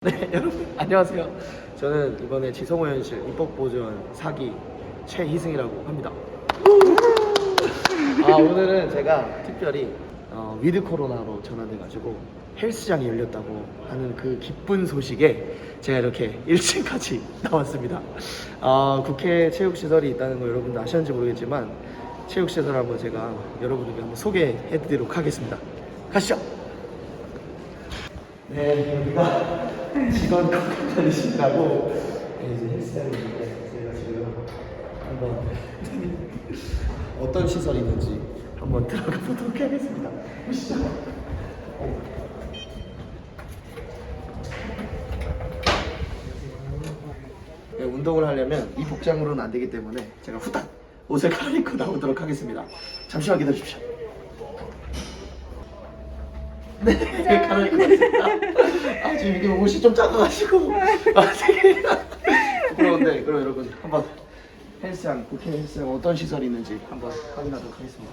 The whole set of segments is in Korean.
네, 여러분 안녕하세요. 저는 이번에 지성호 현실 입법 보존 사기 최희승이라고 합니다. 아 오늘은 제가 특별히 어, 위드 코로나로 전환돼가지고 헬스장이 열렸다고 하는 그 기쁜 소식에 제가 이렇게 1층까지 나왔습니다. 아, 국회 체육시설이 있다는 거 여러분도 아셨는지 모르겠지만 체육시설 한번 제가 여러분들께 한번 소개해드리도록 하겠습니다. 가시죠. 네, 여기가 직원 컨텐츠라고 이제 헬스장인데 제가 지금 한번 어떤 시설이 있는지 한번 들어가 보도록 하겠습니다. 보시죠. 네, 운동을 하려면 이 복장으로는 안 되기 때문에 제가 후딱 옷을 갈아입고 나오도록 하겠습니다. 잠시만 기다려 주십시오. 네, 갈아입고. 아, 지금 이게 옷이 좀 작아가지고. 아, 되게 부끄러운데, 그럼 여러분, 한번 헬스장, 국회 헬스장 어떤 시설이 있는지 한번 확인하도록 하겠습니다.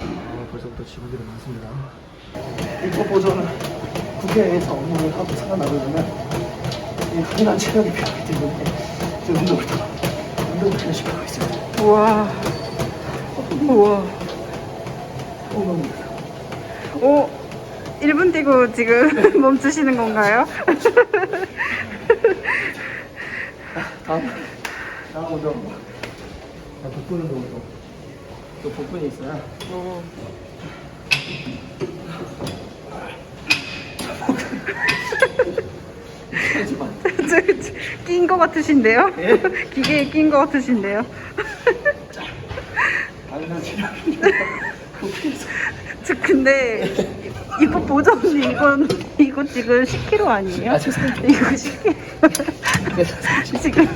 아, 벌써부터 직원들이 많습니다. 이거 보조는 국회에서 업무를 하고 살아나려면 이 흔한 체력이 필요하기 때문에 지금 운동을 더, 운동을 열심히 하고 있습니다. 우와. 우와. 어, 너무 오. 1분 뛰고 지금 멈추시는 건가요? 다음 다음 운동 아, 복근 운동 또, 또 복근이 오. 하지만 낀거 같으신데요? 예? 기계에 낀 거 같으신데요? 당연한 체력이 국회에서 저 근데 이거 보정님 이건 이거 지금 10kg 아니에요? 아, 죄송합니다. 이거 10kg 지금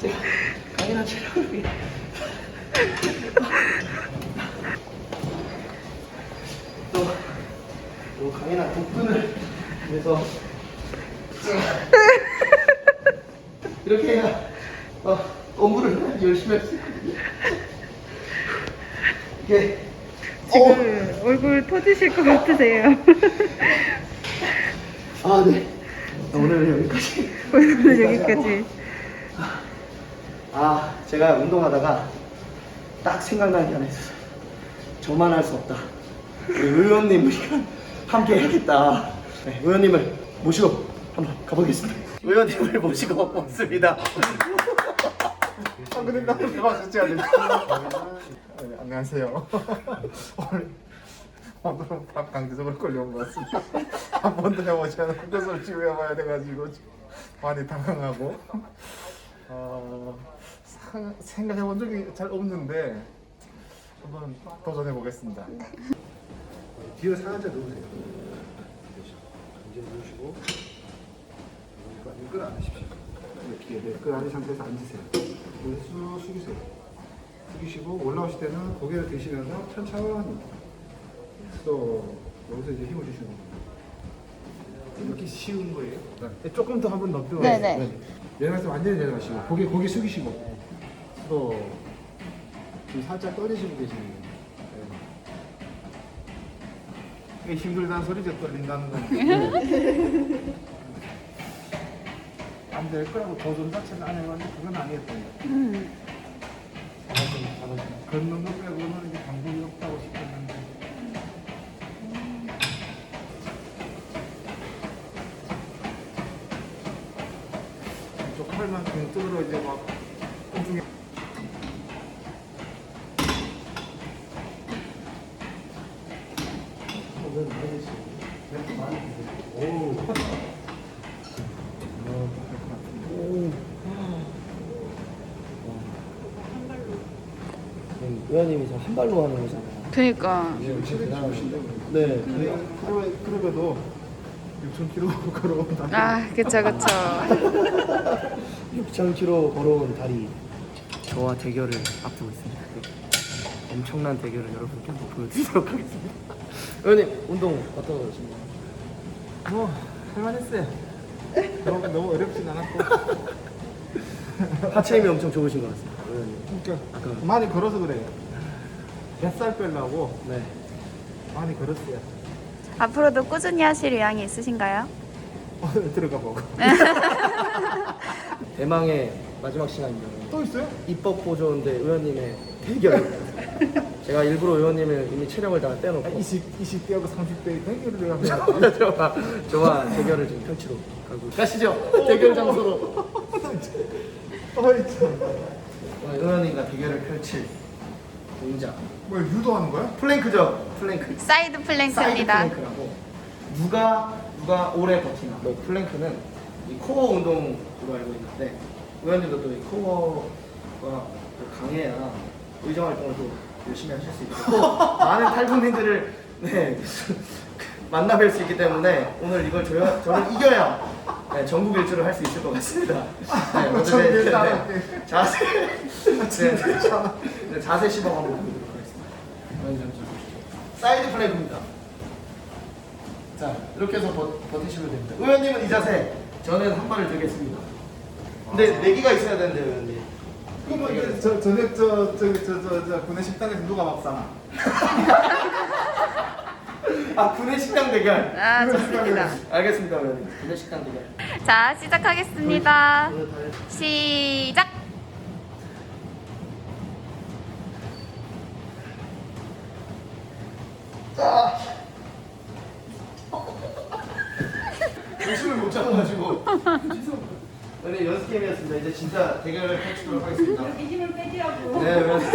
제가 당연한 체력을 위해 또, 또 강인한 복근을 위해서 이렇게 해야 어, 공부를 열심히 할 수 있거든요 이게 어, 지금 얼굴 터지실 것 같으세요. 아, 네. 오늘은 여기까지. 얼굴 여기까지. 아, 제가 운동하다가 딱 생각나는 게 하나 있었어요. 저만 할 수 없다. 우리 의원님이랑 함께 해야겠다. 네, 의원님을 모시고 한번 가보겠습니다. 의원님을 모시고 왔습니다. 아 근데 안 돼. 네, 안녕하세요. 오늘 오늘은 밥 강제적으로 끌려온 것 같습니다. 한 번도 해보지 않은 것을 지금 해봐야 돼가지고 많이 당황하고 어, 상- 생각해본 적이 잘 없는데 한번 도전해 보겠습니다. 뒤로 상한자 누우세요. 이제 누우시고 끌안 하십시오. 이렇게 네, 끌 아닌 상태에서 앉으세요. 고개 쑥 숙이세요. 숙이시고 올라오실 때는 고개를 드시면서 천천히 또 여기서 이제 힘을 주시는 겁니다. 이렇게 쉬운 거예요. 네, 조금 더 한번 더 들어가세요. 네네. 내려가서 완전히 내려가시고 고개 고개 숙이시고 또 지금 살짝 떨리시고 계시는 거예요. 네. 이게 힘들다는 소리죠 떨린다는 건. 안 될 거라고 도전 자체는 안 해봤는데 그건 아니었던 거예요. 걷는 거 빼고는 이제 방법이 없다고 싶었는데. 저 팔만 등 이제 막 공중에 오. 의원님이 저한 발로 하는 거잖아요. 그니까. 네. 그러- 그러면도 6,000km 걸어온다. 아, 그쵸, 그쵸. 6,000km 걸어온 다리 저와 대결을 앞두고 있습니다. 엄청난 대결을 여러분께 한번 보여드리도록 하겠습니다. 의원님 운동 어떠신가요? 뭐 할만했어요. 너무 너무 어렵진 않았고. 하체 힘이 엄청 좋으신 것 같습니다. 의원님. 그러니까 아까- 많이 걸어서 그래요. 뱃살 빼려고 네. 많이 걸었어요. 앞으로도 꾸준히 하실 의향이 있으신가요? 어, 들어가 보고. 대망의 마지막 시간입니다. 또 있어요? 입법 보조인데 의원님의 대결. 제가 일부러 의원님을 이미 체력을 다 떼놓고 20, 20대하고 30대 대결을 하면 좋아, 좋아 대결을 좀 펼치러 가고 가시죠. 대결 장소로. 어이 참. 오늘 의원님과 대결을 펼칠 동작. 뭐 유도 하는 거야? 플랭크죠. 플랭크. 사이드 사이드 플랭크입니다. 플랭크라고 누가 누가 오래 버티나 뭐 플랭크는 이 코어 운동으로 알고 있는데 의원님도 또 이 코어가 또 강해야 의정 활동을 또 열심히 하실 수 있고 또 많은 탈북민들을 네 만나 뵐 수 있기 때문에 오늘 이걸 저야, 저는 이겨야 네, 전국 일주를 할 수 있을 것 같습니다. 네, 오늘 전국 네, 네. 네, 자세 네, 네, 자세 시범 한번 보도록 하겠습니다. 사이드 플랭크입니다. 자 이렇게 해서 버, 버티시면 됩니다. 의원님은 이 자세, 저는 한 발을 들겠습니다. 근데 내기가 있어야 되는데 의원님. 그럼 이제 저 저녁 저저저저 군내 식당에서 누가 밥 사나? 아 군내 식당 대결. 아, 좋습니다. 알겠습니다 의원님. 군내 식당 대결. 자, 시작하겠습니다. 오늘 다 시작! 중심을 못 잡아가지고. 오늘 연습 게임이었습니다. 이제 진짜 대결을 펼치도록 하겠습니다. 이렇게 힘을 빼지라고. 네, 의원님.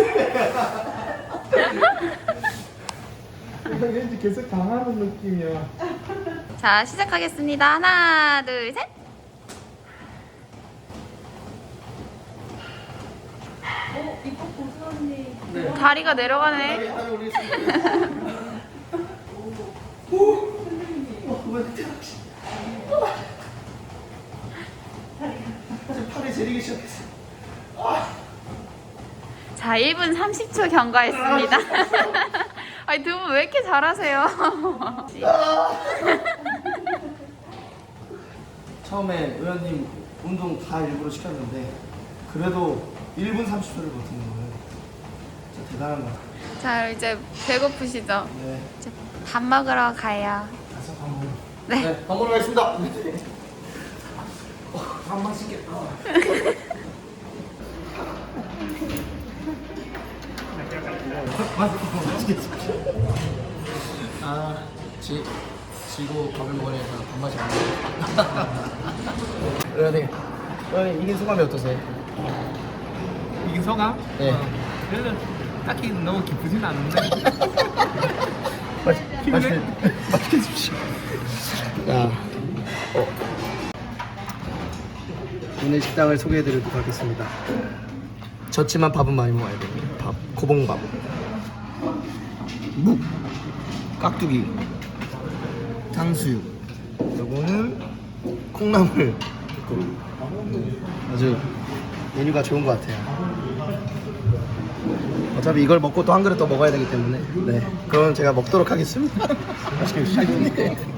왠지 계속 당하는 느낌이야. 자, 시작하겠습니다. 하나, 둘, 셋! 네. 다리가 내려가네. 다리 올리겠습니다. 오, 어, 왜 팔이 시작했어. 자, 1분 30초 경과했습니다. 아니, 두 분 왜 이렇게 잘하세요? 처음에 의원님 운동 다 일부러 시켰는데 그래도 1분 30초를 버티는 거예요. 진짜 대단한 것 같아요. 자, 이제 배고프시죠? 네. 이제 밥 먹으러 가요. 가서 밥 먹어. 네. 네, 밥 먹으러 가겠습니다. 어, 밥 맛있겠다. 아, 지, 지고 밥을 먹으니까 밥맛이 안 나요. 의원님 이긴 소감이 어떠세요? 이긴 소감? 네. 어, 별로 딱히 너무 기쁘진 않은데 맛, 맛있게, 맛있게 드십시오. 야, 어. 오늘 식당을 소개해드리도록 하겠습니다. 졌지만 밥은 많이 먹어야 돼요. 밥, 고봉밥. 묵, 깍두기, 탕수육. 요거는 콩나물. 아주 메뉴가 좋은 것 같아요. 어차피 이걸 먹고 또 한 그릇 더 먹어야 되기 때문에 네 그럼 제가 먹도록 하겠습니다 맛있게 드시고